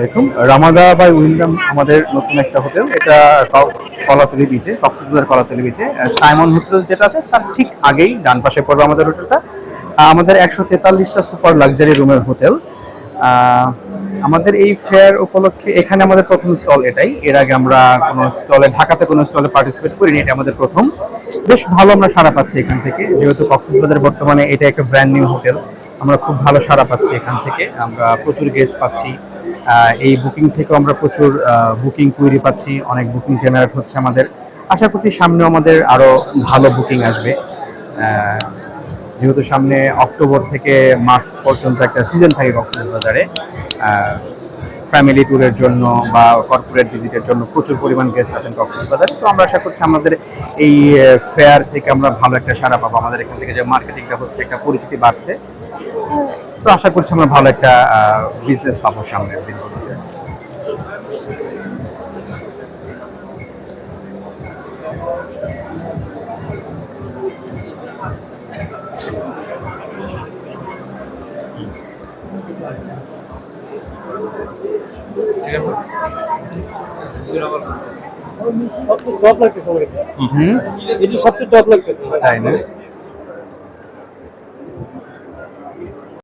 আলাইকুম। Ramada by উইন্ডাম আমাদের নতুন একটা হোটেল। এটা কলাতলি বিচে কক্সবাজার কলাতলি বিচে সাইমন হোটেল যেটা আছে, তার ঠিক আগেই ডান পাশে পড়বে আমাদের হোটেলটা। আমাদের একশো তেতাল্লিশটা সুপার লাক্সারি রুমের হোটেল। আমাদের এই ফেয়ার উপলক্ষে এখানে আমাদের প্রথম স্টল এটাই। এর আগে আমরা কোনো স্টলে ঢাকাতে কোনো স্টলে পার্টিসিপেট করিনি, এটা আমাদের প্রথম। বেশ ভালো আমরা সাড়া পাচ্ছি এখান থেকে। যেহেতু কক্সবাজার বর্তমানে এটা একটা ব্র্যান্ড নিউ হোটেল আমরা খুব ভালো সাড়া পাচ্ছি এখান থেকে। আমরা প্রচুর গেস্ট পাচ্ছি। এই বুকিং থেকেও আমরা প্রচুর বুকিং কুইরি পাচ্ছি, অনেক বুকিং জেনারেট হচ্ছে আমাদের। আশা করছি সামনেও আমাদের আরও ভালো বুকিং আসবে। যেহেতু সামনে অক্টোবর থেকে মার্চ পর্যন্ত একটা সিজন থাকে কক্সবাজারে ফ্যামিলি ট্যুরের জন্য বা কর্পোরেট ভিজিটের জন্য প্রচুর পরিমাণ গেস্ট আছেন কক্সবাজারে। তো আমরা আশা করছি আমাদের এই ফেয়ার থেকে আমরা ভালো একটা সাড়া পাবো। আমাদের এখান থেকে যে মার্কেটিংটা হচ্ছে, একটা পরিচিতি বাড়ছে। তো আশা করছি আমরা ভালো একটা বিজনেস পাবো সামনের দিনগুলোতে সবচেয়ে টপ লাগতেছে সবচেয়ে টপ লাগতেছে। তাই না?